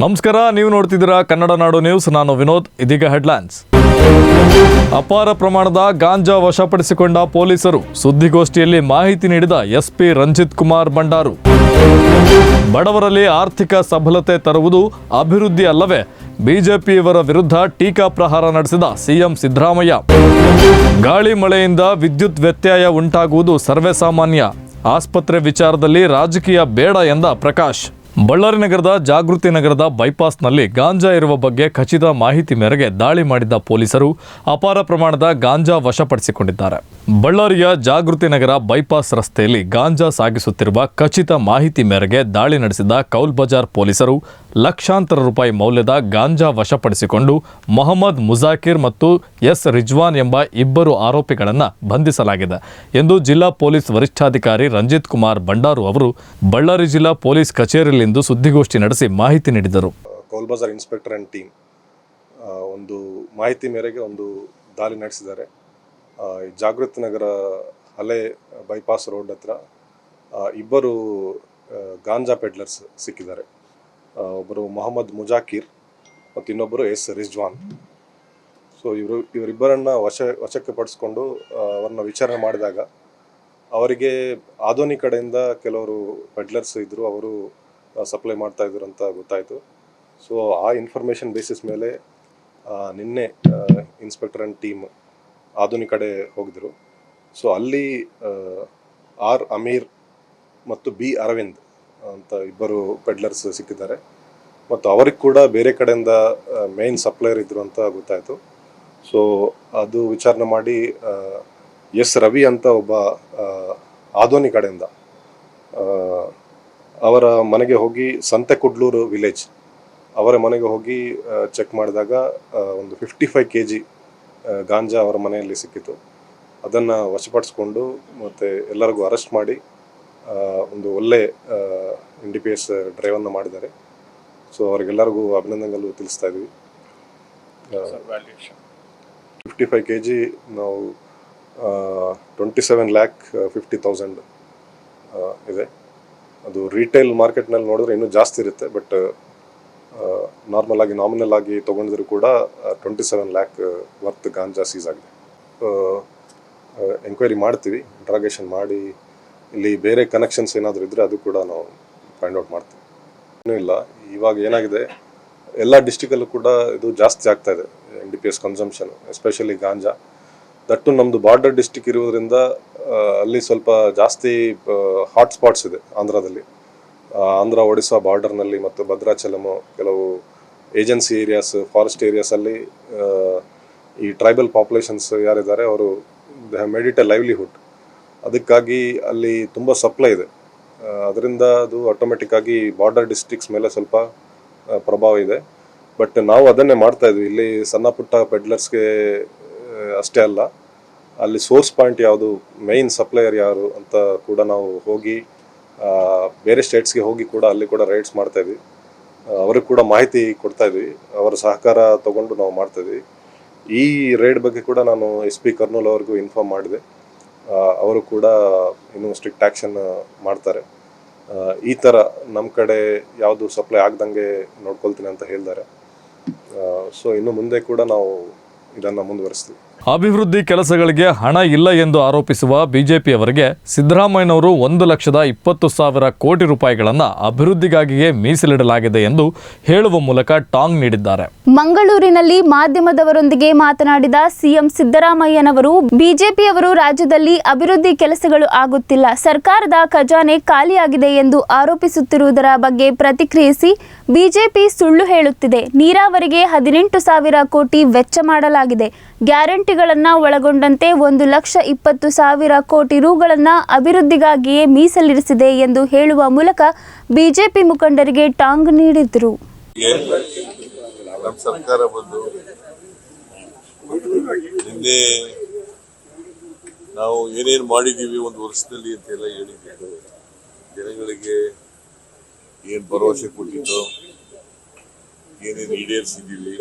ನಮಸ್ಕಾರ, ನೀವು ನೋಡ್ತಿದ್ದೀರಾ ಕನ್ನಡ ನಾಡು ನ್ಯೂಸ್. ನಾನು ವಿನೋದ್, ಇದೀಗ ಹೆಡ್ಲೈನ್ಸ್. ಅಪಾರ ಪ್ರಮಾಣದ ಗಾಂಜಾ ವಶಪಡಿಸಿಕೊಂಡ ಪೊಲೀಸರು ಸುದ್ದಿಗೋಷ್ಠಿಯಲ್ಲಿ ಮಾಹಿತಿ ನೀಡಿದ ಎಸ್ಪಿ ರಂಜಿತ್ ಕುಮಾರ್ ಬಂಡಾರು ಬಡವರಲ್ಲಿ ಆರ್ಥಿಕ ಸಬಲತೆ ತರುವುದು ಅಭಿವೃದ್ಧಿ ಅಲ್ಲವೇ? ಬಿಜೆಪಿಯವರ ವಿರುದ್ಧ ಟೀಕಾ ಪ್ರಹಾರ ನಡೆಸಿದ ಸಿಎಂ ಸಿದ್ದರಾಮಯ್ಯ. ಗಾಳಿ ಮಳೆಯಿಂದ ವಿದ್ಯುತ್ ವ್ಯತ್ಯಯ ಉಂಟಾಗುವುದು ಸರ್ವೇಸಾಮಾನ್ಯ. ಆಸ್ಪತ್ರೆ ವಿಚಾರದಲ್ಲಿ ರಾಜಕೀಯ ಬೇಡ ಎಂದ ಪ್ರಕಾಶ್. ಬಳ್ಳಾರಿ ನಗರದ ಜಾಗೃತಿ ನಗರದ ಬೈಪಾಸ್ನಲ್ಲಿ ಗಾಂಜಾ ಇರುವ ಬಗ್ಗೆ ಖಚಿತ ಮಾಹಿತಿ ಮೇರೆಗೆ ದಾಳಿ ಮಾಡಿದ್ದ ಪೊಲೀಸರು ಅಪಾರ ಪ್ರಮಾಣದ ಗಾಂಜಾ ವಶಪಡಿಸಿಕೊಂಡಿದ್ದಾರೆ. ಬಳ್ಳಾರಿಯ ಜಾಗೃತಿ ನಗರ ಬೈಪಾಸ್ ರಸ್ತೆಯಲ್ಲಿ ಗಾಂಜಾ ಸಾಗಿಸುತ್ತಿರುವ ಖಚಿತ ಮಾಹಿತಿ ಮೇರೆಗೆ ದಾಳಿ ನಡೆಸಿದ ಕೌಲ್ ಬಜಾರ್ ಪೊಲೀಸರು ಲಕ್ಷಾಂತರ ರೂಪಾಯಿ ಮೌಲ್ಯದ ಗಾಂಜಾ ವಶಪಡಿಸಿಕೊಂಡು ಮೊಹಮ್ಮದ್ ಮುಜಾಕಿರ್ ಮತ್ತು ಎಸ್ ರಿಜ್ವಾನ್ ಎಂಬ ಇಬ್ಬರು ಆರೋಪಿಗಳನ್ನು ಬಂಧಿಸಲಾಗಿದೆ. ಎಂದು ಜಿಲ್ಲಾ ಪೊಲೀಸ್ ವರಿಷ್ಠಾಧಿಕಾರಿ ರಂಜಿತ್ ಕುಮಾರ್ ಬಂಡಾರು ಅವರು ಬಳ್ಳಾರಿ ಜಿಲ್ಲಾ ಪೊಲೀಸ್ ಕಚೇರಿಯಲ್ಲಿಂದು ಸುದ್ದಿಗೋಷ್ಠಿ ನಡೆಸಿ ಮಾಹಿತಿ ನೀಡಿದರು. Kaul Bazar inspector and team ಒಂದು ಮಾಹಿತಿ ಮೇರೆಗೆ ಒಂದು ದಾಳಿ ನಡೆಸಿದ್ದಾರೆ. ಜಾಗೃತ್ ನಗರ ಹಲೆ ಬೈಪಾಸ್ ರೋಡ್ ಹತ್ರ ಇಬ್ಬರು ಗಾಂಜಾ ಪೆಡ್ಲರ್ಸ್ ಸಿಕ್ಕಿದ್ದಾರೆ. ಒಬ್ಬರು ಮೊಹಮ್ಮದ್ ಮುಜಾಕಿರ್ ಮತ್ತು ಇನ್ನೊಬ್ಬರು ಎಸ್ ರಿಜ್ವಾನ್. ಸೊ ಇವರು, ಇವರಿಬ್ಬರನ್ನ ವಶ ವಶಕ್ಕೆ ಪಡಿಸ್ಕೊಂಡು ಅವರನ್ನ ವಿಚಾರಣೆ ಮಾಡಿದಾಗ, ಅವರಿಗೆ ಆಧೋನಿ ಕಡೆಯಿಂದ ಕೆಲವರು ಪೆಡ್ಲರ್ಸ್ ಇದ್ದರು ಅವರು ಸಪ್ಲೈ ಮಾಡ್ತಾ ಇದ್ರು ಅಂತ ಗೊತ್ತಾಯಿತು. ಸೊ ಆ ಇನ್ಫಾರ್ಮೇಷನ್ ಬೇಸಿಸ್ ಮೇಲೆ ನಿನ್ನೆ ಇನ್ಸ್ಪೆಕ್ಟರ್ ಆ್ಯಂಡ್ ಟೀಮ್ ಆಧುನಿ ಕಡೆ ಹೋಗಿದ್ರು. ಸೊ ಅಲ್ಲಿ ಆರ್ ಅಮೀರ್ ಮತ್ತು ಬಿ ಅರವಿಂದ್ ಅಂತ ಇಬ್ಬರು ಪೆಡ್ಲರ್ಸ್ ಸಿಕ್ಕಿದ್ದಾರೆ. ಮತ್ತು ಅವ್ರಿಗೆ ಕೂಡ ಬೇರೆ ಕಡೆಯಿಂದ ಮೇನ್ ಸಪ್ಲೈಯರ್ ಇದ್ರು ಅಂತ ಗೊತ್ತಾಯಿತು. ಸೊ ಅದು ವಿಚಾರಣೆ ಮಾಡಿ ಎಸ್ ರವಿ ಅಂತ ಒಬ್ಬ ಆಧೋನಿ ಕಡೆಯಿಂದ ಅವರ ಮನೆಗೆ ಹೋಗಿ ಸಂತೆಕುಡ್ಲೂರು ವಿಲೇಜ್ ಅವರ ಮನೆಗೆ ಹೋಗಿ ಚೆಕ್ ಮಾಡಿದಾಗ ಒಂದು ಫಿಫ್ಟಿ ಫೈವ್ ಕೆ ಜಿ ಗಾಂಜಾ ಅವರ ಮನೆಯಲ್ಲಿ ಸಿಕ್ಕಿತು. ಅದನ್ನು ವಶಪಡಿಸ್ಕೊಂಡು ಮತ್ತು ಎಲ್ಲರಿಗೂ ಅರೆಸ್ಟ್ ಮಾಡಿ ಒಂದು ಒಳ್ಳೆ ಎನ್ ಡಿ ಪಿ ಎಸ್ ಡ್ರೈವನ್ನು ಮಾಡಿದ್ದಾರೆ. ಸೊ ಅವರಿಗೆಲ್ಲರಿಗೂ ಅಭಿನಂದನೆಗಳು ತಿಳಿಸ್ತಾ ಇದ್ವಿ. ಫಿಫ್ಟಿ ಫೈವ್ ಕೆ ಜಿ ನಾವು twenty seven lakh fifty thousand ಇದೆ. ಅದು ರಿಟೇಲ್ ಮಾರ್ಕೆಟ್ನಲ್ಲಿ ನೋಡಿದ್ರೆ ಇನ್ನೂ ಜಾಸ್ತಿ ಇರುತ್ತೆ ಬಟ್ ನಾರ್ಮಲ್ ಆಗಿ ನಾಮಿನಲ್ ಆಗಿ ತೊಗೊಂಡಿದ್ರು ಕೂಡ twenty seven lakh worth ganja seize ಆಗಿದೆ. ಎಂಕ್ವೈರಿ ಮಾಡ್ತೀವಿ ಇಂಟ್ರಾಗೇಷನ್ ಮಾಡಿ ಇಲ್ಲಿ ಬೇರೆ ಕನೆಕ್ಷನ್ಸ್ ಏನಾದರೂ ಇದ್ದರೆ ಅದು ಕೂಡ ನಾವು ಫೈಂಡ್ ಔಟ್ ಮಾಡ್ತೀವಿ. ಇನ್ನೂ ಇಲ್ಲ ಇವಾಗ ಏನಾಗಿದೆ ಎಲ್ಲ ಡಿಸ್ಟಿಕಲ್ಲೂ ಕೂಡ ಇದು ಜಾಸ್ತಿ ಆಗ್ತಾ ಇದೆ N D P S consumption especially ganja that ನಮ್ಮದು ಬಾರ್ಡರ್ ಡಿಸ್ಟಿಕ್ ಇರುವುದರಿಂದ ಆ, ಅಲ್ಲಿ ಸ್ವಲ್ಪ ಜಾಸ್ತಿ ಹಾಟ್ಸ್ಪಾಟ್ಸ್ ಇದೆ ಆಂಧ್ರದಲ್ಲಿ. ಆಂಧ್ರ, ಒಡಿಸ್ಸಾ ಬಾರ್ಡರ್ನಲ್ಲಿ ಮತ್ತು ಭದ್ರಾಚಲಮು ಕೆಲವು ಏಜೆನ್ಸಿ ಏರಿಯಾಸ್ ಫಾರೆಸ್ಟ್ ಏರಿಯಾಸಲ್ಲಿ ಈ ಟ್ರೈಬಲ್ ಪಾಪ್ಯುಲೇಷನ್ಸ್ ಯಾರಿದ್ದಾರೆ ಅವರು they have made it a livelihood ಅದಕ್ಕಾಗಿ ಅಲ್ಲಿ ತುಂಬ ಸಪ್ಲೈ ಇದೆ. ಅದರಿಂದ ಅದು ಆಟೋಮೆಟಿಕ್ ಆಗಿ ಬಾರ್ಡರ್ ಡಿಸ್ಟ್ರಿಕ್ಸ್ ಮೇಲೆ ಸ್ವಲ್ಪ ಪ್ರಭಾವ ಇದೆ. ಬಟ್ ನಾವು ಅದನ್ನೇ ಮಾಡ್ತಾ ಇದ್ವಿ. ಇಲ್ಲಿ ಸಣ್ಣ ಪುಟ್ಟ ಪೆಡ್ಲರ್ಸ್ಗೆ ಅಷ್ಟೇ ಅಲ್ಲ. ಅಲ್ಲಿ ಸೋರ್ಸ್ ಪಾಯಿಂಟ್ ಯಾವುದು ಮೈನ್ ಸಪ್ಲೈಯರ್ ಯಾರು ಅಂತ ಕೂಡ ನಾವು ಹೋಗಿ ಬೇರೆ ಸ್ಟೇಟ್ಸ್ಗೆ ಹೋಗಿ ಕೂಡ ಅಲ್ಲಿ ಕೂಡ ರೈಡ್ಸ್ ಮಾಡ್ತಾ ಇದ್ವಿ. ಆ, ಅವ್ರಿಗೆ ಕೂಡ ಮಾಹಿತಿ ಕೊಡ್ತಾ ಇದ್ವಿ. ಅವರ ಸಹಕಾರ ತಗೊಂಡು ನಾವು ಮಾಡ್ತಾ ಇದ್ವಿ. ಈ ರೈಡ್ ಬಗ್ಗೆ ಕೂಡ ನಾನು ಎಸ್ ಪಿ ಕರ್ನೂಲ್ ಅವ್ರಿಗೂ ಇನ್ಫಾರ್ಮ್ ಮಾಡಿದೆ. ಅವರು ಕೂಡ ಇನ್ನೂ ಸ್ಟ್ರಿಕ್ಟ್ ಆ್ಯಕ್ಷನ್ ಮಾಡ್ತಾರೆ. ಈ ಥರ ನಮ್ಮ ಕಡೆ ಯಾವುದು ಸಪ್ಲೈ ಆಗ್ದಂಗೆ ನೋಡ್ಕೊಳ್ತೀನಿ ಅಂತ ಹೇಳಿದ್ದಾರೆ ಸೊ ಇನ್ನು ಮುಂದೆ ಕೂಡ ನಾವು ಇದನ್ನು ಮುಂದುವರಿಸ್ತೀವಿ. ಅಭಿವೃದ್ಧಿ ಕೆಲಸಗಳಿಗೆ ಹಣ ಇಲ್ಲ ಎಂದು ಆರೋಪಿಸುವ ಬಿಜೆಪಿಯವರಿಗೆ ಸಿದ್ದರಾಮಯ್ಯನವರು ಒಂದು ಲಕ್ಷದ ಇಪ್ಪತ್ತು ಸಾವಿರ ಕೋಟಿ ರೂಪಾಯಿಗಳನ್ನು ಅಭಿವೃದ್ಧಿಗಾಗಿಯೇ ಮೀಸಲಿಡಲಾಗಿದೆ ಎಂದು ಹೇಳುವ ಮೂಲಕ ಟಾಂಗ್ ನೀಡಿದ್ದಾರೆ. ಮಂಗಳೂರಿನಲ್ಲಿ ಮಾಧ್ಯಮದವರೊಂದಿಗೆ ಮಾತನಾಡಿದ ಸಿಎಂ ಸಿದ್ದರಾಮಯ್ಯನವರು, ಬಿಜೆಪಿಯವರು ರಾಜ್ಯದಲ್ಲಿ ಅಭಿವೃದ್ಧಿ ಕೆಲಸಗಳು ಆಗುತ್ತಿಲ್ಲ, ಸರ್ಕಾರದ ಖಜಾನೆ ಖಾಲಿಯಾಗಿದೆ ಎಂದು ಆರೋಪಿಸುತ್ತಿರುವುದರ ಬಗ್ಗೆ ಪ್ರತಿಕ್ರಿಯಿಸಿ ಬಿಜೆಪಿ ಸುಳ್ಳು ಹೇಳುತ್ತಿದೆ. ನೀರಾವರಿಗೆ ಹದಿನೆಂಟು ಸಾವಿರ ಕೋಟಿ ವೆಚ್ಚ ಮಾಡಲಾಗಿದೆ. ಗ್ಯಾರಂಟಿಗಳನ್ನು ಒಳಗೊಂಡಂತೆ ಒಂದು ಲಕ್ಷ ಇಪ್ಪತ್ತು ಸಾವಿರ ಕೋಟಿ ರುಗಳನ್ನು ಅಭಿವೃದ್ಧಿಗಾಗಿಯೇ ಮೀಸಲಿರಿಸಿದೆ ಎಂದು ಹೇಳುವ ಮೂಲಕ ಬಿಜೆಪಿ ಮುಖಂಡರಿಗೆ ಟಾಂಗ್ ನೀಡಿದ್ರು. ನಿನ್ನೆ ನಾವು ಏನೇನು ಮಾಡಿದ್ದೀವಿ ಒಂದು ವರ್ಷದಲ್ಲಿ ಅಂತೆಲ್ಲ ಹೇಳಿದ್ದು. ಜನಗಳಿಗೆ ಏನು ಭರವಸೆ ಕೊಟ್ಟಿದ್ದು, ಏನೇನು ಈಡೇರಿಸಿದ್ದೀವಿ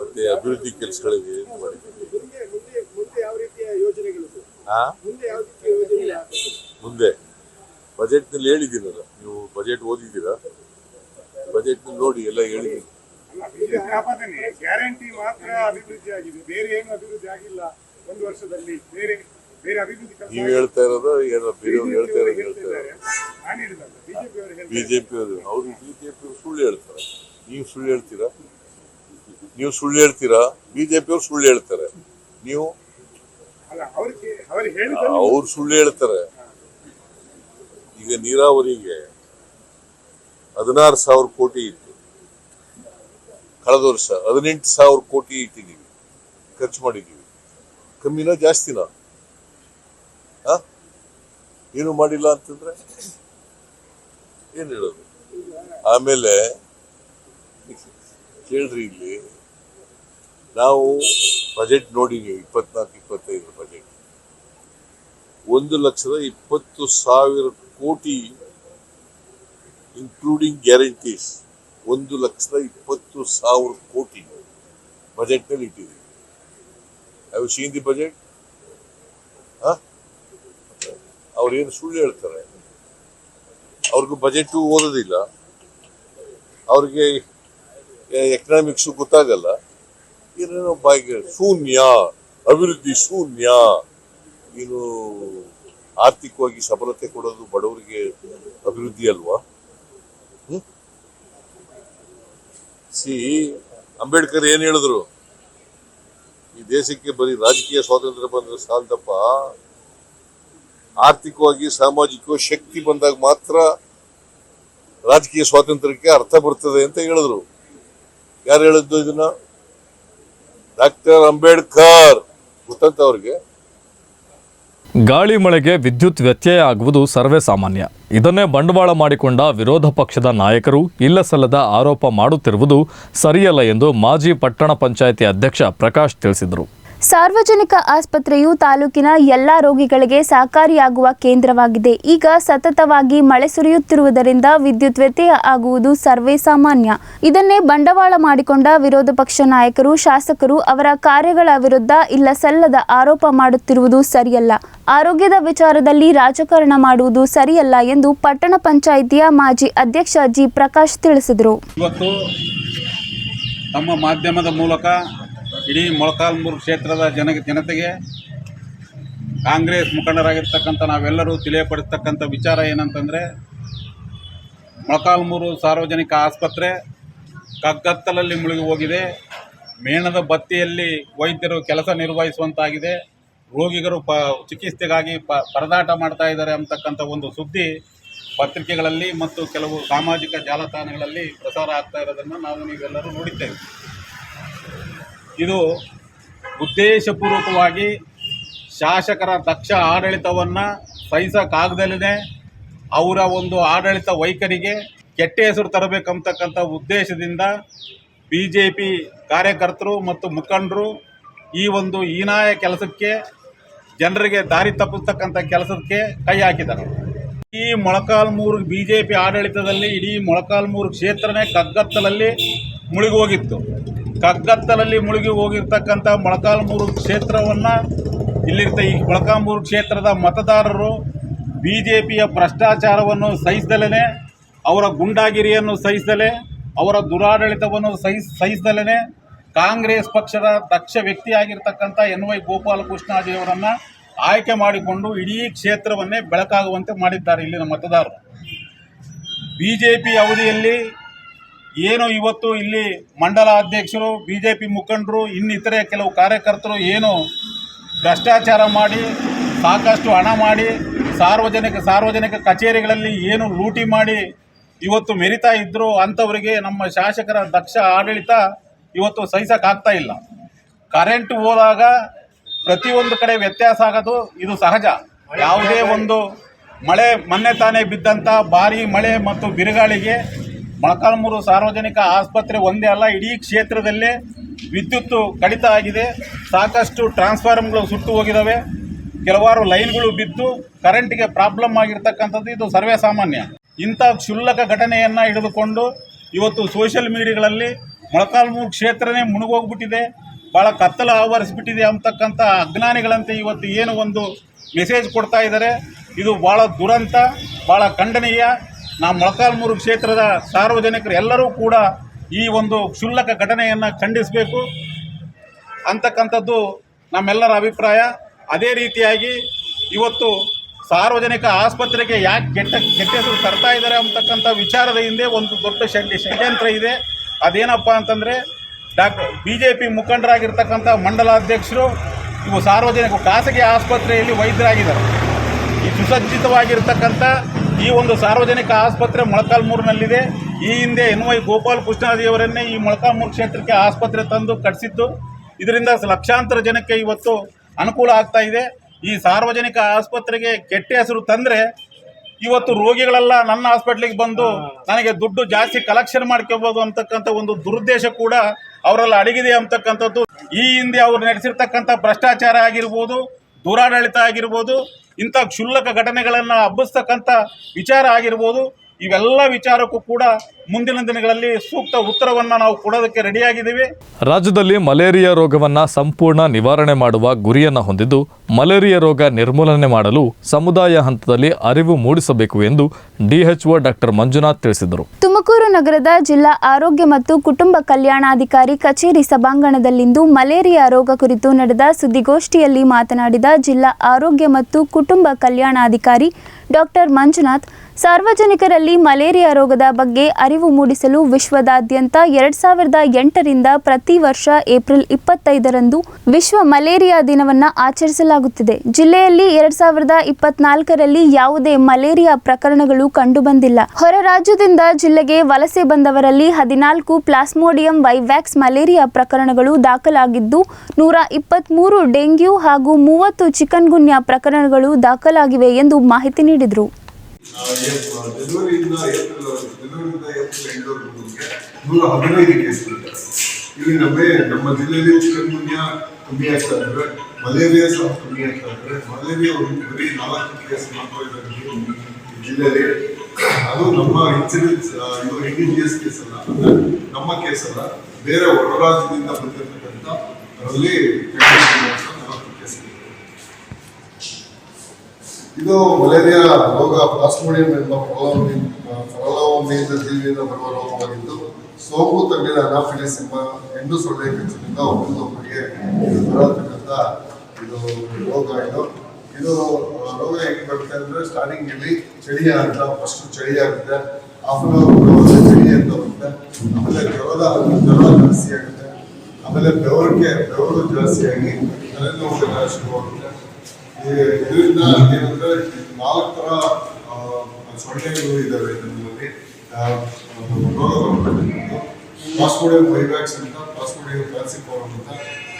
ಮತ್ತೆ ಅಭಿವೃದ್ಧಿ ಕೆಲಸಗಳಿಗೆ ಮುಂದೆ ಬಜೆಟ್ನಲ್ಲಿ ಮುಂದೆ. ಬಜೆಟ್ನಲ್ಲಿ ಹೇಳಿದ್ದೀನಲ್ಲ ನೀವು ಬಜೆಟ್ ಓದಿದ್ದೀರಾ? ಬಜೆಟ್ ನೋಡಿ ಎಲ್ಲ ಹೇಳಿದ್ದೀನಿ. ಗ್ಯಾರಂಟಿ ಮಾತ್ರ ಅಭಿವೃದ್ಧಿ ಆಗಿದೆ. ಬೇರೆ ಏನು ಅಭಿವೃದ್ಧಿ ಆಗಿಲ್ಲ ಒಂದು ವರ್ಷದಲ್ಲಿ. ಬೇರೆ ಬೇರೆ ಅಭಿವೃದ್ಧಿ ನೀವು ಹೇಳ್ತಾ ಇರೋದು ಏನೋ ಬೇರೆಯವ್ರು ಹೇಳ್ತಾ ಇರೋದು ಹೇಳ್ತಾ ಇರೋದು. ನಾನು ಹೇಳಿದಲ್ಲ ಬಿಜೆಪಿ ಅವರು ಹೇಳ್ತಾರೆ ಬಿಜೆಪಿ ಅವರು ಅವರು ಬಿಜೆಪಿ ಸುಳ್ಳು ಹೇಳ್ತಾರೆ. ನೀವು ಸುಳ್ಳು ಹೇಳ್ತೀರಾ? ನೀವು ಸುಳ್ಳು ಹೇಳ್ತೀರಾ? ಬಿಜೆಪಿ ಅವ್ರು ಸುಳ್ಳು ಹೇಳ್ತಾರೆ. ನೀವು? ಅವ್ರು ಸುಳ್ಳು ಹೇಳ್ತಾರೆ. ಈಗ ನೀರಾವರಿಗೆ ಹದಿನಾರು ಸಾವಿರ ಕೋಟಿ ಇತ್ತು. ಕಳೆದ ವರ್ಷ ಹದಿನೆಂಟು ಸಾವಿರ ಕೋಟಿ ಇಟ್ಟಿದ್ದೀವಿ. ಖರ್ಚು ಮಾಡಿದ್ದೀವಿ. ಕಮ್ಮಿನ ಜಾಸ್ತಿನ? ಏನು ಮಾಡಿಲ್ಲ ಅಂತಂದ್ರೆ? ಏನ್ ಹೇಳೋದು? ಆಮೇಲೆ ಕೇಳ್ರಿ ಇಲ್ಲಿ. ನಾವು ಬಜೆಟ್ ನೋಡಿದ್ದೀವಿ ಇಪ್ಪತ್ನಾಲ್ಕು, ಇಪ್ಪತ್ತೈದು ಬಜೆಟ್ ಒಂದು ಲಕ್ಷದ ಇಪ್ಪತ್ತು ಸಾವಿರ ಕೋಟಿ ಇನ್ಕ್ಲೂಡಿಂಗ್ ಗ್ಯಾರಂಟೀಸ್ ಒಂದು ಲಕ್ಷದ ಇಪ್ಪತ್ತು ಸಾವಿರ ಕೋಟಿ ಬಜೆಟ್ನಲ್ಲಿ ಇಟ್ಟಿದ್ದೀವಿ ಹ್ಯಾವ್ ಸೀನ್ ದಿ ಬಜೆಟ್ ಅವ್ರೇನು ಸುಳ್ಳು ಹೇಳ್ತಾರೆ? ಅವ್ರಿಗೂ ಬಜೆಟು ಓದೋದಿಲ್ಲ. ಅವ್ರಿಗೆ ಎಕನಾಮಿಕ್ಸು ಗೊತ್ತಾಗಲ್ಲ. ಏನೇನೋ ಬಾಯಿಗೆ ಶೂನ್ಯ, ಅಭಿವೃದ್ಧಿ ಶೂನ್ಯ. ಏನು ಆರ್ಥಿಕವಾಗಿ ಸಫಲತೆ ಕೊಡೋದು ಬಡವರಿಗೆ ಅಭಿವೃದ್ಧಿ ಅಲ್ವಾ? ಸಿ, ಅಂಬೇಡ್ಕರ್ ಏನ್ ಹೇಳಿದ್ರು? ಈ ದೇಶಕ್ಕೆ ಬರೀ ರಾಜಕೀಯ ಸ್ವಾತಂತ್ರ್ಯ ಬಂದ್ರೆ ಸಾಲದಪ್ಪ. ಆರ್ಥಿಕವಾಗಿ, ಸಾಮಾಜಿಕವಾಗಿ ಶಕ್ತಿ ಬಂದಾಗ ಮಾತ್ರ ರಾಜಕೀಯ ಸ್ವಾತಂತ್ರ್ಯಕ್ಕೆ ಅರ್ಥ ಬರ್ತದೆ ಅಂತ ಹೇಳಿದ್ರು. ಯಾರು ಹೇಳಿದ್ದು ಇದನ್ನ? ಡಾಕ್ಟರ್ ಅಂಬೇಡ್ಕರ್ ಗೊತ್ತಂತ ಅವ್ರಿಗೆ ಗಾಳಿ ಮಳೆಗೆ ವಿದ್ಯುತ್ ವ್ಯತ್ಯಯ ಆಗುವುದು ಸರ್ವೇ ಸಾಮಾನ್ಯ. ಇದನ್ನೇ ಬಂಡವಾಳ ಮಾಡಿಕೊಂಡ ವಿರೋಧ ಪಕ್ಷದ ನಾಯಕರು ಇಲ್ಲಸಲ್ಲದ ಆರೋಪ ಮಾಡುತ್ತಿರುವುದು ಸರಿಯಲ್ಲ ಎಂದು ಮಾಜಿ ಪಟ್ಟಣ ಪಂಚಾಯಿತಿ ಅಧ್ಯಕ್ಷ ಪ್ರಕಾಶ್ ತಿಳಿಸಿದರು. ಸಾರ್ವಜನಿಕ ಆಸ್ಪತ್ರೆಯು ತಾಲೂಕಿನ ಎಲ್ಲ ರೋಗಿಗಳಿಗೆ ಸಹಕಾರಿಯಾಗುವ ಕೇಂದ್ರವಾಗಿದೆ. ಈಗ ಸತತವಾಗಿ ಮಳೆ ಸುರಿಯುತ್ತಿರುವುದರಿಂದ ವಿದ್ಯುತ್ ವ್ಯತ್ಯಯ ಆಗುವುದು ಸರ್ವೇ ಸಾಮಾನ್ಯ. ಇದನ್ನೇ ಬಂಡವಾಳ ಮಾಡಿಕೊಂಡ ವಿರೋಧ ಪಕ್ಷ ನಾಯಕರು, ಶಾಸಕರು ಅವರ ಕಾರ್ಯಗಳ ವಿರುದ್ಧ ಇಲ್ಲ ಸಲ್ಲದ ಆರೋಪ ಮಾಡುತ್ತಿರುವುದು ಸರಿಯಲ್ಲ. ಆರೋಗ್ಯದ ವಿಚಾರದಲ್ಲಿ ರಾಜಕಾರಣ ಮಾಡುವುದು ಸರಿಯಲ್ಲ ಎಂದು ಪಟ್ಟಣ ಪಂಚಾಯಿತಿಯ ಮಾಜಿ ಅಧ್ಯಕ್ಷ ಜಿ ಪ್ರಕಾಶ್ ತಿಳಿಸಿದರು. ತಮ್ಮ ಮಾಧ್ಯಮದ ಮೂಲಕ ಇಡೀ ಮೊಳಕಾಲ್ಮೂರು ಕ್ಷೇತ್ರದ ಜನ ಜನತೆಗೆ ಕಾಂಗ್ರೆಸ್ ಮುಖಂಡರಾಗಿರ್ತಕ್ಕಂಥ ನಾವೆಲ್ಲರೂ ತಿಳಿಯಪಡಿಸ್ತಕ್ಕಂಥ ವಿಚಾರ ಏನಂತಂದರೆ, ಮೊಳಕಾಲ್ಮೂರು ಸಾರ್ವಜನಿಕ ಆಸ್ಪತ್ರೆ ಕಗ್ಗತ್ತಲಲ್ಲಿ ಮುಳುಗಿ ಹೋಗಿದೆ. ಮೇಣದ ಬತ್ತಿಯಲ್ಲಿ ವೈದ್ಯರು ಕೆಲಸ ನಿರ್ವಹಿಸುವಂತಾಗಿದೆ. ರೋಗಿಗರು ಪ, ಚಿಕಿತ್ಸೆಗಾಗಿ ಪ, ಪರದಾಟ ಮಾಡ್ತಾ ಇದ್ದಾರೆ ಅಂತಕ್ಕಂಥ ಒಂದು ಸುದ್ದಿ ಪತ್ರಿಕೆಗಳಲ್ಲಿ ಮತ್ತು ಕೆಲವು ಸಾಮಾಜಿಕ ಜಾಲತಾಣಗಳಲ್ಲಿ ಪ್ರಸಾರ ಆಗ್ತಾ ಇರೋದನ್ನು ನಾವು ನೀವೆಲ್ಲರೂ ನೋಡಿದ್ದೇವೆ. ಇದು ಉದ್ದೇಶಪೂರ್ವಕವಾಗಿ ಶಾಸಕರ ದಕ್ಷ ಆಡಳಿತವನ್ನು ಸಹಿಸೋಕ್ಕಾಗದಲ್ಲೇ ಅವರ ಒಂದು ಆಡಳಿತ ವೈಖರಿಗೆ ಕೆಟ್ಟ ಹೆಸರು ತರಬೇಕಂತಕ್ಕಂಥ ಉದ್ದೇಶದಿಂದ ಬಿ ಜೆ ಪಿ ಕಾರ್ಯಕರ್ತರು ಮತ್ತು ಮುಖಂಡರು ಈ ಒಂದು ಹೀನಾಯ ಕೆಲಸಕ್ಕೆ, ಜನರಿಗೆ ದಾರಿ ತಪ್ಪಿಸ್ತಕ್ಕಂಥ ಕೆಲಸಕ್ಕೆ ಕೈ ಹಾಕಿದ್ದಾರೆ ಈ ಮೊಳಕಾಲ್ಮೂರು ಬಿ ಜೆ ಪಿ ಆಡಳಿತದಲ್ಲಿ ಇಡೀ ಮೊಳಕಾಲ್ಮೂರು ಕ್ಷೇತ್ರನೇ ಕಗ್ಗತ್ತಲಲ್ಲಿ ಮುಳುಗಿ ಹೋಗಿತ್ತು. ಕಗ್ಗತ್ತಲಲ್ಲಿ ಮುಳುಗಿ ಹೋಗಿರ್ತಕ್ಕಂಥ ಮೊಳಕಾಲ್ಮೂರು ಕ್ಷೇತ್ರವನ್ನು ಇಲ್ಲಿರ್ತ ಈ ಮೊಳಕಾಲ್ಮೂರು ಕ್ಷೇತ್ರದ ಮತದಾರರು ಬಿ ಜೆ ಪಿಯ ಭ್ರಷ್ಟಾಚಾರವನ್ನು ಸಹಿಸದಲೇ ಅವರ ಗುಂಡಾಗಿರಿಯನ್ನು ಸಹಿಸದಲೇ, ಅವರ ದುರಾಡಳಿತವನ್ನು ಸಹಿ ಸಹಿಸದಲೇ ಕಾಂಗ್ರೆಸ್ ಪಕ್ಷದ ದಕ್ಷ ವ್ಯಕ್ತಿಯಾಗಿರ್ತಕ್ಕಂಥ ಎನ್ ವೈ ಗೋಪಾಲಕೃಷ್ಣಾಜಿಯವರನ್ನು ಆಯ್ಕೆ ಮಾಡಿಕೊಂಡು ಇಡೀ ಕ್ಷೇತ್ರವನ್ನೇ ಬೆಳಕಾಗುವಂತೆ ಮಾಡಿದ್ದಾರೆ ಇಲ್ಲಿನ ಮತದಾರರು. ಬಿ ಜೆ ಪಿ ಅವಧಿಯಲ್ಲಿ ಏನು ಇವತ್ತು ಇಲ್ಲಿ ಮಂಡಲ ಅಧ್ಯಕ್ಷರು ಬಿ ಜೆ ಪಿ ಮುಖಂಡರು, ಇನ್ನಿತರೆ ಕೆಲವು ಕಾರ್ಯಕರ್ತರು ಏನು ಭ್ರಷ್ಟಾಚಾರ ಮಾಡಿ, ಸಾಕಷ್ಟು ಹಣ ಮಾಡಿ, ಸಾರ್ವಜನಿಕ ಸಾರ್ವಜನಿಕ ಕಚೇರಿಗಳಲ್ಲಿ ಏನು ಲೂಟಿ ಮಾಡಿ ಇವತ್ತು ಮೆರಿತಾ ಇದ್ದರು ಅಂಥವರಿಗೆ ನಮ್ಮ ಶಾಸಕರ ದಕ್ಷ ಆಡಳಿತ ಇವತ್ತು ಸಹಿಸೋಕ್ಕಾಗ್ತಾ ಇಲ್ಲ. ಕರೆಂಟ್ ಹೋದಾಗ ಪ್ರತಿಯೊಂದು ಕಡೆ ವ್ಯತ್ಯಾಸ ಆಗೋದು ಇದು ಸಹಜ. ಯಾವುದೇ ಒಂದು ಮಳೆ, ಮೊನ್ನೆ ತಾನೇ ಬಿದ್ದಂಥ ಭಾರಿ ಮಳೆ ಮತ್ತು ಬಿರುಗಾಳಿಗೆ ಮೊಳಕಾಲ್ಮೂರು ಸಾರ್ವಜನಿಕ ಆಸ್ಪತ್ರೆ ಒಂದೇ ಅಲ್ಲ, ಇಡೀ ಕ್ಷೇತ್ರದಲ್ಲಿ ವಿದ್ಯುತ್ತು ಕಡಿತ ಆಗಿದೆ. ಸಾಕಷ್ಟು ಟ್ರಾನ್ಸ್ಫಾರ್ಮ್ಗಳು ಸುಟ್ಟು ಹೋಗಿದ್ದಾವೆ ಕೆಲವಾರು ಲೈನ್ಗಳು ಬಿದ್ದು ಕರೆಂಟಿಗೆ ಪ್ರಾಬ್ಲಮ್ ಆಗಿರ್ತಕ್ಕಂಥದ್ದು ಇದು ಸರ್ವೇ ಸಾಮಾನ್ಯ. ಇಂಥ ಕ್ಷುಲ್ಲಕ ಘಟನೆಯನ್ನು ಹಿಡಿದುಕೊಂಡು ಇವತ್ತು ಸೋಷಿಯಲ್ ಮೀಡಿಯಾಗಳಲ್ಲಿ ಮೊಳಕಾಲ್ಮೂರು ಕ್ಷೇತ್ರನೇ ಮುಳುಗೋಗ್ಬಿಟ್ಟಿದೆ ಭಾಳ ಕತ್ತಲ ಆವರಿಸ್ಬಿಟ್ಟಿದೆ ಅಂತಕ್ಕಂಥ ಅಜ್ಞಾನಿಗಳಂತೆ ಇವತ್ತು ಏನು ಒಂದು ಮೆಸೇಜ್ ಕೊಡ್ತಾ ಇದ್ದಾರೆ. ಇದು ಭಾಳ ದುರಂತ ಭಾಳ ಖಂಡನೀಯ. ನಮ್ಮ ಮೊಳಕಾಲ್ಮೂರು ಕ್ಷೇತ್ರದ ಸಾರ್ವಜನಿಕರು ಎಲ್ಲರೂ ಕೂಡ ಈ ಒಂದು ಕ್ಷುಲ್ಲಕ ಘಟನೆಯನ್ನು ಖಂಡಿಸಬೇಕು ಅಂತಕ್ಕಂಥದ್ದು ನಮ್ಮೆಲ್ಲರ ಅಭಿಪ್ರಾಯ. ಅದೇ ರೀತಿಯಾಗಿ ಇವತ್ತು ಸಾರ್ವಜನಿಕ ಆಸ್ಪತ್ರೆಗೆ ಯಾಕೆ ಕೆಟ್ಟ ಕೆಟ್ಟ ಹೆಸರು ತರ್ತಾ ಇದ್ದಾರೆ ಅಂತಕ್ಕಂಥ ವಿಚಾರದ ಹಿಂದೆ ಒಂದು ದೊಡ್ಡ ಷಡ್ಯ ಷಡ್ಯಂತ್ರ ಇದೆ. ಅದೇನಪ್ಪ ಅಂತಂದರೆ ಡಾಕ್ಟರ್ ಬಿ ಜೆ ಪಿ ಮುಖಂಡರಾಗಿರ್ತಕ್ಕಂಥ ಮಂಡಲಾಧ್ಯಕ್ಷರು ಇವು ಸಾರ್ವಜನಿಕ ಖಾಸಗಿ ಆಸ್ಪತ್ರೆಯಲ್ಲಿ ವೈದ್ಯರಾಗಿದ್ದಾರೆ. ಈ ಸುಸಜ್ಜಿತವಾಗಿರ್ತಕ್ಕಂಥ ಈ ಒಂದು ಸಾರ್ವಜನಿಕ ಆಸ್ಪತ್ರೆ ಮೊಳಕಾಲ್ಮೂರಿನಲ್ಲಿದೆ ಈ ಹಿಂದೆ ಎನ್ ವೈ ಗೋಪಾಲ್ ಕೃಷ್ಣಾಜಿಯವರನ್ನೇ ಈ ಮೊಳಕಾಲ್ಮೂರು ಕ್ಷೇತ್ರಕ್ಕೆ ಆಸ್ಪತ್ರೆ ತಂದು ಕಟ್ಟಿಸಿದ್ದು ಇದರಿಂದ ಲಕ್ಷಾಂತರ ಜನಕ್ಕೆ ಇವತ್ತು ಅನುಕೂಲ ಆಗ್ತಾ ಇದೆ. ಈ ಸಾರ್ವಜನಿಕ ಆಸ್ಪತ್ರೆಗೆ ಕೆಟ್ಟ ಹೆಸರು ತಂದರೆ ಇವತ್ತು ರೋಗಿಗಳೆಲ್ಲ ನನ್ನ ಹಾಸ್ಪಿಟ್ಲಿಗೆ ಬಂದು ನನಗೆ ದುಡ್ಡು ಜಾಸ್ತಿ ಕಲೆಕ್ಷನ್ ಮಾಡ್ಕೋಬೋದು ಅಂತಕ್ಕಂಥ ಒಂದು ದುರುದ್ದೇಶ ಕೂಡ ಅವರೆಲ್ಲ ಅಡಗಿದೆ ಅಂತಕ್ಕಂಥದ್ದು. ಈ ಹಿಂದೆ ಅವರು ನಡೆಸಿರ್ತಕ್ಕಂಥ ಭ್ರಷ್ಟಾಚಾರ ಆಗಿರ್ಬೋದು ದುರಾಡಳಿತ ಆಗಿರ್ಬೋದು ಇಂಥ ಕ್ಷುಲ್ಲಕ ಘಟನೆಗಳನ್ನು ಹಬ್ಬಿಸ್ತಕ್ಕಂಥ ವಿಚಾರ ಆಗಿರ್ಬೋದು ಇವೆಲ್ಲ ವಿಚಾರಕ್ಕೂ ಕೂಡ ಮುಂದಿನ ದಿನಗಳಲ್ಲಿ ಸೂಕ್ತ ಉತ್ತರವನ್ನು ನಾವು ಕೊಡೋದಕ್ಕೆ ರೆಡಿಯಾಗಿದ್ದೀವಿ. ರಾಜ್ಯದಲ್ಲಿ ಮಲೇರಿಯಾ ರೋಗವನ್ನು ಸಂಪೂರ್ಣ ನಿವಾರಣೆ ಮಾಡುವ ಗುರಿಯನ್ನು ಹೊಂದಿದ್ದು ಮಲೇರಿಯಾ ರೋಗ ನಿರ್ಮೂಲನೆ ಮಾಡಲು ಸಮುದಾಯ ಹಂತದಲ್ಲಿ ಅರಿವು ಮೂಡಿಸಬೇಕು ಎಂದು ಡಿಎಚ್ಒ ಡಾಕ್ಟರ್ ಮಂಜುನಾಥ್ ತಿಳಿಸಿದರು. ತುಮಕೂರು ನಗರದ ಜಿಲ್ಲಾ ಆರೋಗ್ಯ ಮತ್ತು ಕುಟುಂಬ ಕಲ್ಯಾಣಾಧಿಕಾರಿ ಕಚೇರಿ ಸಭಾಂಗಣದಲ್ಲಿಂದು ಮಲೇರಿಯಾ ರೋಗ ಕುರಿತು ನಡೆದ ಸುದ್ದಿಗೋಷ್ಠಿಯಲ್ಲಿ ಮಾತನಾಡಿದ ಜಿಲ್ಲಾ ಆರೋಗ್ಯ ಮತ್ತು ಕುಟುಂಬ ಕಲ್ಯಾಣಾಧಿಕಾರಿ ಡಾಕ್ಟರ್ ಮಂಜುನಾಥ್, ಸಾರ್ವಜನಿಕರಲ್ಲಿ ಮಲೇರಿಯಾ ರೋಗದ ಬಗ್ಗೆ ಅರಿವು ಮೂಡಿಸಲು ವಿಶ್ವದಾದ್ಯಂತ ಎರಡ್ ಸಾವಿರದ ಎಂಟರಿಂದ ಪ್ರತಿ ವರ್ಷ ಏಪ್ರಿಲ್ ಇಪ್ಪತ್ತೈದರಂದು ವಿಶ್ವ ಮಲೇರಿಯಾ ದಿನವನ್ನು ಆಚರಿಸಲಾಗುತ್ತಿದೆ. ಜಿಲ್ಲೆಯಲ್ಲಿ ಎರಡ್ ಸಾವಿರದ ಇಪ್ಪತ್ನಾಲ್ಕರಲ್ಲಿ ಯಾವುದೇ ಮಲೇರಿಯಾ ಪ್ರಕರಣಗಳು ಕಂಡುಬಂದಿಲ್ಲ. ಹೊರ ರಾಜ್ಯದಿಂದ ಜಿಲ್ಲೆಗೆ ವಲಸೆ ಬಂದವರಲ್ಲಿ ಹದಿನಾಲ್ಕು ಪ್ಲಾಸ್ಮೋಡಿಯಂ ವೈವ್ಯಾಕ್ಸ್ ಮಲೇರಿಯಾ ಪ್ರಕರಣಗಳು ದಾಖಲಾಗಿದ್ದು, ನೂರ ಇಪ್ಪತ್ತ್ಮೂರು ಡೆಂಗ್ಯೂ ಹಾಗೂ ಮೂವತ್ತು ಚಿಕನ್ಗುನ್ಯಾ ಪ್ರಕರಣಗಳು ದಾಖಲಾಗಿವೆ ಎಂದು ಮಾಹಿತಿ ನೀಡಿದರು ಕೇಸ್ಗಳಿದೆ ಇಲ್ಲಿ ನಮ್ಮ ನಮ್ಮ ಜಿಲ್ಲೆಯಲ್ಲಿ ಚಿಕನ್ಗುನ್ಯಾ ಕಮ್ಮಿ ಆಗ್ತಾ ಇದ್ರೆ ಮಲೇರಿಯಾ ಸಹ ಕಮ್ಮಿ ಆಗ್ತಾ ಇದ್ರೆ ಮಲೇರಿಯಾ ಒಂದು ಬರೀ ನಾಲ್ಕು ಕೇಸ್ ಮಾತ್ರ ಜಿಲ್ಲೆಯಲ್ಲಿ. ಅದು ನಮ್ಮ ಇನ್ಸಿಡೆನ್ಸ್ ಇದು ಇಂಡಿಜಿಯಸ್ ಕೇಸ್ ಅಲ್ಲ. ಅಂದ್ರೆ ನಮ್ಮ ಕೇಸ್ ಅಲ್ಲ. ಬೇರೆ ಹೊರ ರಾಜ್ಯದಿಂದ ಬಂದಿರತಕ್ಕಂಥ, ಅದರಲ್ಲಿ ನಾಲ್ಕು ಕೇಸ್ಗಳಿದೆ ಇದು ಮಲೇರಿಯಾ ರೋಗ ಪ್ಲಾಸ್ಮೋಡಿಯಂ ಎಂಬ ಪ್ರಲೋಭನೆಯಿಂದ ಜೀವಿಯಿಂದ ಬರುವ ರೋಗವಾಗಿದ್ದು, ಸೋಂಕು ತಗ್ಗಿದ ಅನಾಫಿಲಿಸ್ ಎಂಬ ಹೆಣ್ಣು ಸೊಳ್ಳೆ ಕಚ್ಚಿನಿಂದ ಒಬ್ಬರಿಗೊಬ್ಬರಿಗೆ ಇದು ಬರತಕ್ಕಂಥ ಇದು ರೋಗ ಇದು. ಇದು ರೋಗ ಹೇಗೆ ಬರುತ್ತೆ ಅಂದರೆ ಸ್ಟಾರ್ಟಿಂಗ್ ಇಲ್ಲಿ ಚಳಿ ಅಂತ ಫಸ್ಟ್ ಚಳಿ ಆಗುತ್ತೆ ಅವರ್ ಚಳಿ ಅಂತ ಬರುತ್ತೆ. ಆಮೇಲೆ ಜ್ವರದ ಜ್ವರ ಜಾಸ್ತಿ ಆಗುತ್ತೆ. ಆಮೇಲೆ ಬೆವರಿಗೆ ಬೆವರು ಜಾಸ್ತಿಯಾಗಿ ತಲೆನೋವು ಶುರುವಾಗುತ್ತೆ. ಇದರಿಂದ ಏನಂದ್ರೆ ನಾಲ್ಕು ತರ ಸೊಳ್ಳೆಗಳು ಇದಾವೆ ನಮ್ಮಲ್ಲಿ ಪಾಸ್ಪೋಡಿಯಂ ವೈವ್ಯಾಕ್ಸ್ ಅಂತ ಪಾಸ್ಪೋಡಿಯಂ ಕ್ಯಾನ್ಸಿಫೋರಮ್ ಅಂತ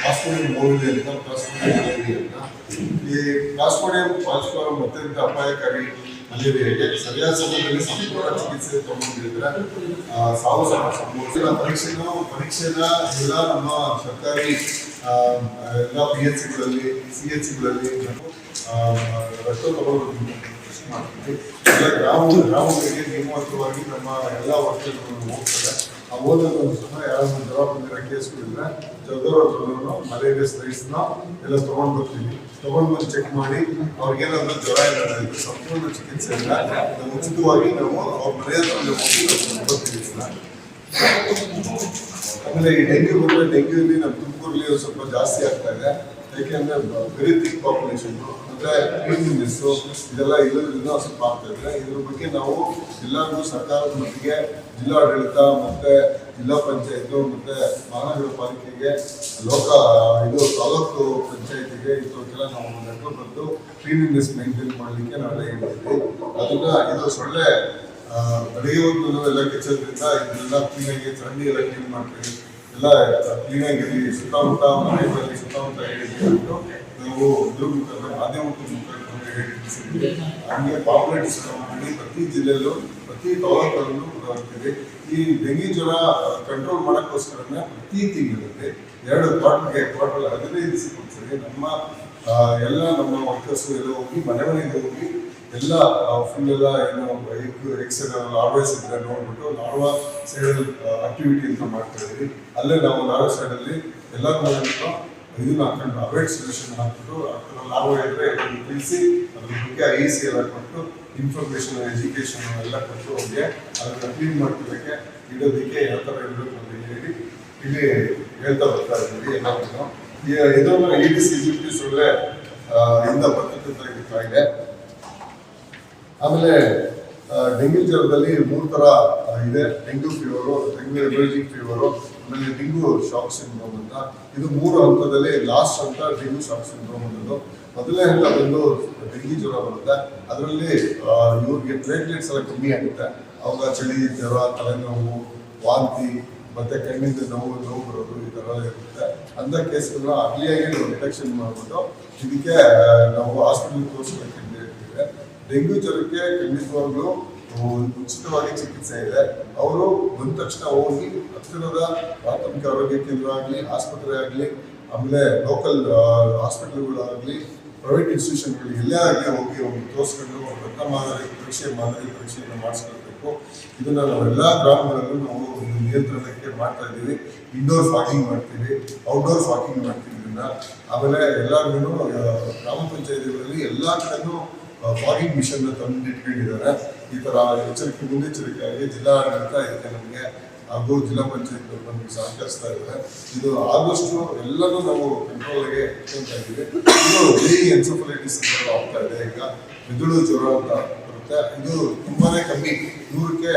ಪಾಸ್ಪೋಡಿಯಂ ಮೌಲ್ಯ ಅಂತ ಪಾಸ್ಪೋಡಿಯಂ ಮಲೇರಿ ಅಂತ ಈ ಪಾಸ್ಪೋಡಿಯಂ ಪಾಸ್ಫೋರಮ್ ಅತ್ಯಂತ ಅಪಾಯಕಾರಿ ಮಲೇರಿಯಾಗೆ ಸರಿಯಾದ ಸಮಯದಲ್ಲಿ ಸಂಪೂರ್ಣ ಚಿಕಿತ್ಸೆ ತಗೊಂಡಿದ್ರೆ ಸಾವು ಸಹ ಸಂಭವಿಸಿದ ಪರೀಕ್ಷೆನೂ ಪರೀಕ್ಷೆನ ಎಲ್ಲ ನಮ್ಮ ಸರ್ಕಾರಿ ಎಲ್ಲ ಪಿ ಎಚ್ ಸಿಗಳಲ್ಲಿ ಸಿ ಎಚ್ ಸಿಗಳಲ್ಲಿ ರಕ್ತ ತಗೊಳ್ಳೋದು ಮಾಡ್ತೀವಿ. ಎಲ್ಲ ಗ್ರಾಮ, ಗ್ರಾಮಗಳಿಗೆ ನಿಯಮಿತವಾಗಿ ನಮ್ಮ ಎಲ್ಲ ವರ್ಷಗಳನ್ನು ಹೋಗ್ತಾರೆ ಆ ಹೋದಾಗ ಸಹ ಯಾರಾದ್ರೂ ಜ್ವರ ಬಂದಿರೋ ಕೇಸ್ಗಳಿದ್ರೆ ಜಗದವ್ರ ಹತ್ರನೂ ಮಲೇರಿಯಾ ಸ್ಲೈಡ್ಸ್ನ ಎಲ್ಲ ತಗೊಂಡ್ ಬರ್ತೀವಿ. ತಗೊಂಡ್ ಬಂದು ಚೆಕ್ ಮಾಡಿ, ಅವ್ರಿಗೇನಾದ್ರೂ ಜ್ವರ ಏನಾದ್ರು ಸಂಪೂರ್ಣ ಚಿಕಿತ್ಸೆಯಿಂದ ಇಲ್ಲ. ಉಚಿತವಾಗಿ ನಾವು ಅವ್ರ ಮನೆಯ ಹೋಗಿ ಬರ್ತೀವಿ ಆಮೇಲೆ ಈ ಡೆಂಗ್ಯೂ ಬಂದ್ರೆ ಡೆಂಗ್ಯೂಲಿ ನಮ್ಮ ತುಮಕೂರಲ್ಲಿ ಸ್ವಲ್ಪ ಜಾಸ್ತಿ ಆಗ್ತಾ ಇದೆ. ಯಾಕೆಂದ್ರೆ ವೆರಿ ಥಿಕ್ ಪಾಪ್ಯುಲೇಷನ್ ಅಂದ್ರೆ ಕ್ಲೀನ್ನೆಸ್ ಇದೆಲ್ಲ ಇಲ್ಲದ್ರಿಂದ ಸ್ವಲ್ಪ ಆಗ್ತಾ ಇದೆ. ಇದ್ರ ಬಗ್ಗೆ ನಾವು ಎಲ್ಲರೂ ಸರ್ಕಾರದ ಮಟ್ಟಿಗೆ ಜಿಲ್ಲಾಡಳಿತ ಮತ್ತೆ ಜಿಲ್ಲಾ ಪಂಚಾಯತ್ ಮತ್ತೆ ಮಹಾನಗರ ಪಾಲಿಕೆಗೆ ಲೋಕ, ಇದು ತಾಲೂಕು ಪಂಚಾಯತಿಗೆ ಇದಕ್ಕೆಲ್ಲ ನಾವು ಲೆಟರ್ ಬಂದು ಕ್ಲೀನ್ಲಿನೆಸ್ ಮೇಂಟೈನ್ ಮಾಡಲಿಕ್ಕೆ ನಾವೆಲ್ಲ ಹೇಳ್ತೀವಿ ಅದನ್ನ ಇದು ಸೊಳ್ಳೆ ಬೆಳೆಯುವುದು ಎಲ್ಲ ಕೆಚ್ಚೋದ್ರಿಂದ ಇದನ್ನೆಲ್ಲ ಕ್ಲೀನಾಗಿ ಚರಂಡಿ ಎಲ್ಲ ಕ್ಲೀನ್ ಮಾಡ್ತೀವಿ. ಎಲ್ಲ ಕ್ಲೀನಾಗಿ ಸುತ್ತಮುತ್ತ ಮನೆಗಳಲ್ಲಿ ಸುತ್ತಮುತ್ತ ನಾವು ಇದ್ರ ಹೇಳಿದ್ದೀವಿ ಹಂಗೆ ಪಾಪ್ಯುಲೇಟ್ ಮಾಡಿ ಪ್ರತಿ ಜಿಲ್ಲೆಯಲ್ಲೂ, ಪ್ರತಿ ತಾಲೂಕಲ್ಲೂ ಬರ್ತೀವಿ ಈ ಡೆಂಗಿ ಜ್ವರ ಕಂಟ್ರೋಲ್ ಮಾಡೋಕ್ಕೋಸ್ಕರನೇ ಪ್ರತಿ ತಿಂಗಳಲ್ಲಿ ಎರಡು ಕ್ವಾರ್ಟರ್ಗೆ ಕ್ವಾರ್ಟರ್ ಹದಿನೈದು ದಿವಸಕ್ಕೊಂದ್ಸರಿ ನಮ್ಮ ಎಲ್ಲ ನಮ್ಮ ವರ್ಕರ್ಸ್ ಎಲ್ಲ ಹೋಗಿ ಮನೆ ಮನೆಗೆ ಹೋಗಿ ಎಲ್ಲ ಫುಲ್ ಎಲ್ಲ ಏನು ಎಕ್ಸೆಲ್ ಲಾರ್ವಾಸ್ ಇದ್ರೆ ನೋಡ್ಬಿಟ್ಟು ಲಾರ್ವಾ ಸೈಡ್ ಆಕ್ಟಿವಿಟಿ ಅಂತ ಮಾಡ್ತಾ ಇದ್ವಿ ಅಲ್ಲೇ ನಾವು ಲಾರ್ವಾ ಸೈಡಲ್ಲಿ ಎಲ್ಲ ಕೂಡ ಇದನ್ನ ಹಾಕೊಂಡು ಅವೇಟ್ ಸೊಲ್ಯೂಷನ್ ಹಾಕ್ಬಿಟ್ಟು ನಾವು ಇದ್ರೆ ತಿಳಿಸಿ ಅದ್ರ ಬಗ್ಗೆ ಐ ಸಿ ಎಲ್ಲ ಕೊಟ್ಟು ಇನ್ಫಾರ್ಮೇಶನ್ ಎಜುಕೇಶನ್ ಎಲ್ಲ ಕೊಟ್ಟು ಅವ್ರಿಗೆ ಅದನ್ನ ಕ್ಲೀನ್ ಮಾಡ್ಕೊಳ್ಳೋಕ್ಕೆ ಇಡೋದಕ್ಕೆ ಯಾವ ಥರ ಇಡಬೇಕು ಅಂತ ಹೇಳಿ ಇಲ್ಲಿ ಹೇಳ್ತಾ ಬರ್ತಾ ಇದ್ದೀವಿ ಎಲ್ಲವನ್ನು. ಇದು ಇ ಡಿ ಸಿ ಸೊಳ್ಳೆ ಆ, ಇಂದ ಬರ್ತಕ್ಕಂಥ ಇದೆ ಆಮೇಲೆ ಡೆಂಗ್ಯೂ ಜ್ವರದಲ್ಲಿ ಮೂರು ತರ ಇದೆ. Dengue fever, dengue emerging fever, ಆಮೇಲೆ ಡೆಂಗ್ಯೂ ಶಾಕ್ ಸಿಂಡ್ರೋಮ್ ಅಂತ. ಇದು ಮೂರು ಹಂತದಲ್ಲಿ ಲಾಸ್ಟ್ ಅಂತ ಡೆಂಗ್ಯೂ ಶಾಕ್ ಸಿಂಡ್ರೋಮ್ ಅನ್ನೋದು. ಮೊದಲನೇ ಹಂತ ಬಂದು ಡೆಂಗ್ಯೂ ಜ್ವರ ಬರುತ್ತೆ. ಅದರಲ್ಲಿ ಇವ್ರಿಗೆ ಪ್ಲೇಟ್ಲೆಟ್ಸ್ ಎಲ್ಲ ಕಮ್ಮಿ ಆಗುತ್ತೆ. ಅವಾಗ ಚಳಿ, ಜ್ವರ, ತಲೆನೋವು, ವಾಂತಿ, ಮತ್ತೆ ಕಣ್ಣಿಂದ ನೋವು ನೋವು ಬರೋದು ಈ ಥರ ಇರುತ್ತೆ. ಅಂಥ ಕೇಸ್ಗಳನ್ನ ಅರ್ಲಿಯಾಗಿ ನಾವು ಡಿಟೆಕ್ಷನ್ ಮಾಡ್ಬೋದು ಇದಕ್ಕೆ ನಾವು ಹಾಸ್ಪಿಟಲ್ ಹೇಳ್ತಿದ್ರೆ ಡೆಂಗ್ಯೂ ಜ್ವರಕ್ಕೆ ಖಂಡಿತವಾಗ್ಲೂ ಉಚಿತವಾಗಿ ಚಿಕಿತ್ಸೆ ಇದೆ. ಅವರು ಬಂದ ತಕ್ಷಣ ಹೋಗಿ ಹತ್ತಿರದ ಪ್ರಾಥಮಿಕ ಆರೋಗ್ಯ ಕೇಂದ್ರ ಆಗಲಿ, ಆಸ್ಪತ್ರೆ ಆಗಲಿ, ಆಮೇಲೆ ಲೋಕಲ್ ಹಾಸ್ಪಿಟಲ್ಗಳಾಗಲಿ ಪ್ರೈವೇಟ್ ಇನ್ಸ್ಟಿಟ್ಯೂಷನ್ಗಳು ಎಲ್ಲೇ ಆಗಲಿ ಹೋಗಿ ಹೋಗಿ ತೋರಿಸ್ಕೊಂಡು ಅವ್ರ ರಕ್ತ ಮಾದರಿ ಪರೀಕ್ಷೆ, ಮಾದರಿ ಪರೀಕ್ಷೆಯನ್ನು ಮಾಡಿಸ್ಕೊಳ್ಬೇಕು. ನಾವು ಎಲ್ಲ ಗ್ರಾಮಗಳಲ್ಲೂ ನಾವು ಒಂದು ನಿಯಂತ್ರಣಕ್ಕೆ ಮಾಡ್ತಾ ಇದ್ದೀವಿ. ಇಂಡೋರ್ ಫಾಗಿಂಗ್ ಮಾಡ್ತೀವಿ ಔಟ್ಡೋರ್ ಫಾಗಿಂಗ್ ಮಾಡ್ತೀವಿ ಇದನ್ನು. ಆಮೇಲೆ ಎಲ್ಲರಿಗೂ ಗ್ರಾಮ ಪಂಚಾಯತಿಗಳಲ್ಲಿ ಎಲ್ಲ ಕಡೆನೂ ಫಾಗಿಂಗ್ ಮಿಷನ್ ತಂದು ಇಟ್ಕೊಂಡಿದ್ದಾರೆ. ಈ ತರ ಎಚ್ಚರಿಕೆ, ಮುನ್ನೆಚ್ಚರಿಕೆಯಾಗಿ ಜಿಲ್ಲಾಡಳಿತ ಇದಕ್ಕೆ ನಮಗೆ ಹಾಗೂ ಜಿಲ್ಲಾ ಪಂಚಾಯತ್ ನಮಗೆ ಸಹಕರಿಸ್ತಾ ಇದ್ದಾರೆ. ಇದು ಆದಷ್ಟು ಎಲ್ಲನೂ ನಾವು ಕಂಟ್ರೋಲ್ಗೆ ಇಟ್ಕೊಂತ ಆಗ್ತಾ ಇದೆ ಈಗ ಮೆದುಳು ಜ್ವರ ಅಂತ ಬರುತ್ತೆ. ಇದು ತುಂಬಾನೇ ಕಮ್ಮಿ. ನೂರಕ್ಕೆ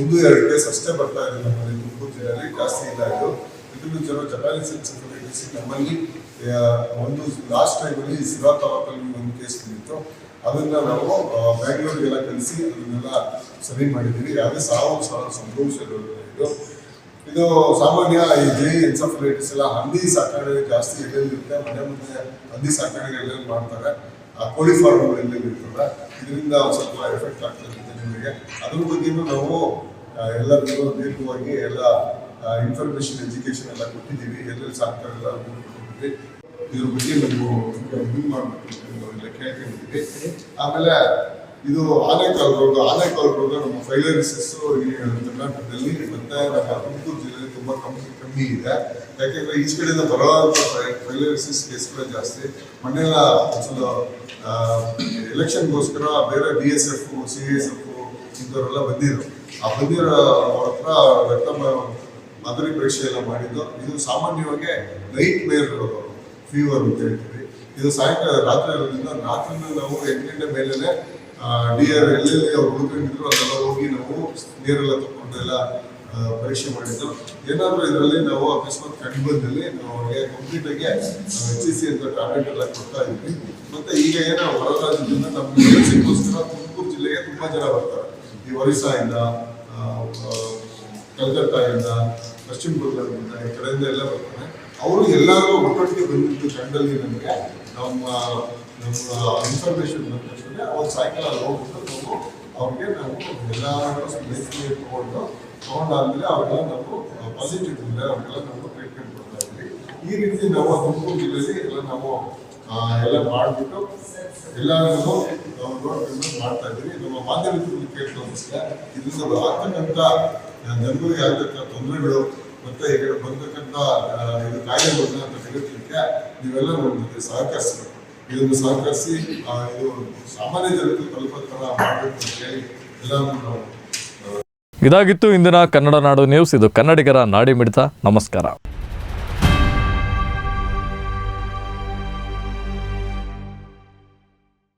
ಒಂದು ಎರಡು ಕೇಸ್ ಅಷ್ಟೇ ಬರ್ತಾ ಇದೆ ನಮ್ಮಲ್ಲಿ. ತುಮಕೂರು ಜಿಲ್ಲೆಯಲ್ಲಿ ಜಾಸ್ತಿ ಇಲ್ಲ ಇದು. ಜ್ವರ ಜಪಾನೀಸ್ ಎನ್ಸಫಲೈಟಿಸ್ ನಮ್ಮಲ್ಲಿ ಒಂದು ಲಾಸ್ಟ್ ಟೈಮಲ್ಲಿ ಸಿರಾ ತಾಲೂಕಲ್ಲಿ ಒಂದು ಕೇಸ್ ಬಂದಿತ್ತು. ಅದನ್ನ ನಾವು ಬ್ಯಾಂಗ್ಳೂರಿಗೆಲ್ಲ ಕಲಿಸಿ ಅದನ್ನೆಲ್ಲ ಸರಿ ಮಾಡಿದ್ದೀವಿ. ಯಾವುದೇ ಸಾವು ಸಾವು ಸಂಭವಿಸಿರೋದು ಇದು ಇದು ಸಾಮಾನ್ಯ ಈ ಜೈ ಎನ್ಸಫಲೈಟಿಸ್ ಎಲ್ಲ ಹಂದಿ ಸಾಕಣೆ ಜಾಸ್ತಿ ಎಲ್ಲೆಲ್ಲಿರುತ್ತೆ? ಮನೆ ಮುಂದೆ ಹಂದಿ ಸಾಕಾಣೆ ಎಲ್ಲೆಲ್ಲಿ ಮಾಡ್ತಾರೆ? ಆ ಕೋಳಿ ಫಾರ್ಮ್ ಎಲ್ಲೆಲ್ಲಿ ಇದರಿಂದ ಸ್ವಲ್ಪ ಎಫೆಕ್ಟ್ ಆಗ್ತದೆ ಜನರಿಗೆ ಅದ್ರ ಬಗ್ಗೆನೂ ನಾವು ಎಲ್ಲರಿಗೂ ದೀರ್ಘವಾಗಿ ಎಲ್ಲ ಇನ್ಫಾರ್ಮೇಶನ್ ಎಜುಕೇಶನ್ ಎಲ್ಲ ಕೊಟ್ಟಿದ್ದೀವಿ. ಎಲ್ಲೆಲ್ಲಿ ಕೊಟ್ಟಿದ್ದೀವಿ. ಇದ್ರ ಬಗ್ಗೆ ನಾವು ಇದು ಮಾಡಬೇಕು ಎಲ್ಲ ಕೇಳ್ಕೊಂಡಿದ್ದೀವಿ. ಆಮೇಲೆ ಇದು ಆನೆಕಾಲ್ ರೋಗ ಆನೆಕಾಲ್ ರೋಗ ನಮ್ಮ ಫೈಲರಿಸಿಸ್ ಕರ್ನಾಟಕದಲ್ಲಿ ಮತ್ತೆ ನಮ್ಮ ತುಮಕೂರು ಜಿಲ್ಲೆಯಲ್ಲಿ ತುಂಬಾ ಕಮ್ಮಿ ಕಮ್ಮಿ ಇದೆ. ಯಾಕೆಂದ್ರೆ ಈಚ ಕಡೆಯಿಂದ ಬರೋಂಥ ಫೈಲರಿಸಿಸ್ ಕೇಸ್ಗಳೇ ಜಾಸ್ತಿ. ಮೊನ್ನೆಲ್ಲ ಒಂದ್ಸಲ ಎಲೆಕ್ಷನ್ಗೋಸ್ಕರ ಬೇರೆ B S F C S F ಇಂಥವರೆಲ್ಲ ಬಂದಿದ್ರು. ಆ ಬಂದಿರೋ ಅವ್ರ ಹತ್ರ ಮ- ಮಾದರಿ ಪರೀಕ್ಷೆ ಎಲ್ಲ ಮಾಡಿದ್ದು. ಇದು ಸಾಮಾನ್ಯವಾಗಿ ನೈಟ್ ವೇರ್ ಫೀವರ್ ಅಂತ ಹೇಳ್ತೀವಿ. ಇದು ಸಾಯಂಕಾಲ ರಾತ್ರಿ ಇರೋದ್ರಿಂದ ರಾತ್ರಿ ನಾವು ಎಂಟು ಗಂಟೆ ಮೇಲೆ ಡಿ ಆರ್ ಎಲ್ಲೆಲ್ಲಿ ಅವ್ರು ಉಳ್ಕೊಂಡಿದ್ರು ಅದೆಲ್ಲ ಹೋಗಿ ನಾವು ನೀರೆಲ್ಲ ತಗೊಂಡು ಎಲ್ಲ ಪರೀಕ್ಷೆ ಮಾಡಿದ್ದು. ಏನಾದರೂ ಇದರಲ್ಲಿ ನಾವು ಅಕಸ್ಮಾತ್ ಕಂಡು ಬಂದಲ್ಲಿ ನಾವು ಅವ್ರಿಗೆ ಕಂಪ್ಲೀಟ್ ಆಗಿ ಎಚ್ ಸಿ ಅಂತ ಟ್ಯಾಬ್ಲೆಟ್ ಎಲ್ಲ ಕೊಡ್ತಾ ಇದ್ವಿ. ಮತ್ತೆ ಈಗ ಏನೋ ಹೊರ ರಾಜ್ಯದಿಂದ ನಮ್ಮ ಚಿಕಿತ್ಸೆಗೋಸ್ಕರ ತುಮಕೂರು ಜಿಲ್ಲೆಗೆ ತುಂಬಾ ಜನ ಬರ್ತಾರೆ. ಈ ಒರಿಸ್ಸಾಯಿಂದ ಕಲ್ಕತ್ತಾದಿಂದ ಪಶ್ಚಿಮ ಬಂಗಾಳದಿಂದ ಈ ಕಡೆಯಿಂದ ಎಲ್ಲ ಬರ್ತಾರೆ ಅವರು ಎಲ್ಲರೂ ಒಟ್ಟೊಟ್ಟಿಗೆ ಬಂದಿದ್ದು ತಂಡದಲ್ಲಿ ನಮಗೆ, ನಮ್ಮ ನಮ್ಮ ಇನ್ಫಾರ್ಮೇಶನ್ ಬಂದ ತಕ್ಷಣ ಅವ್ರು ಸಾಯಂಕಾಲ ಅಲ್ಲಿ ಹೋಗ್ಬಿಟ್ಟು ಅವ್ರಿಗೆ ನಾವು ಎಲ್ಲರೂ ಲೈಫ್ಗೆ ತಗೊಂಡು, ತಗೊಂಡಾದ್ಮೇಲೆ ಅವ್ರಿಗೆಲ್ಲ ನಾವು ಪಾಸಿಟಿವ್ ಇದ್ರೆ ಅವ್ರಿಗೆಲ್ಲ ನಾವು ಟ್ರೀಟ್ಮೆಂಟ್ ಕೊಡ್ತಾ ಇದ್ವಿ. ಈ ರೀತಿ ನಾವು ತುಮಕೂರು ಜಿಲ್ಲೆಯಲ್ಲಿ ಎಲ್ಲ ನಾವು ಎಲ್ಲ ಮಾಡಿಬಿಟ್ಟು ಎಲ್ಲರೂ ನಾವು ನೋಡ್ಕೊಂಡು ಮಾಡ್ತಾ ಇದ್ದೀವಿ ನಮ್ಮ ಮಾಧ್ಯಮದಲ್ಲಿ ಕೇಳ್ತಾ ಇದರಿಂದ ಆಗ್ತಕ್ಕಂಥ ಜನಗಳಿಗೆ ಆಗ್ತಕ್ಕಂಥ ತೊಂದರೆಗಳು ಮತ್ತೆ ಈಗ ಬಂದಕ್ಕಂಥ ಇದು ಕಾಯಿಲೆಗಳನ್ನ ತೆಗೆದುಕೊಳ್ಳಿಕ್ಕೆ ನೀವೆಲ್ಲ ನಮಗೆ ಸಹಕರಿಸಬೇಕು. ಇದನ್ನು ಸಹಕರಿಸಿ ಇದು ಸಾಮಾನ್ಯ ಜನರಿಗೆ ತಲುಪೋ ಥರ ಮಾಡಬೇಕು ಅಂತ ಹೇಳಿ ಎಲ್ಲರೂ ನಾವು ಇದಾಗಿತ್ತು ಇಂದಿನ ಕನ್ನಡ ನಾಡು ನ್ಯೂಸ್. ಇದು ಕನ್ನಡಿಗರ ನಾಡಿ ಮಿಡಿತ. ನಮಸ್ಕಾರ.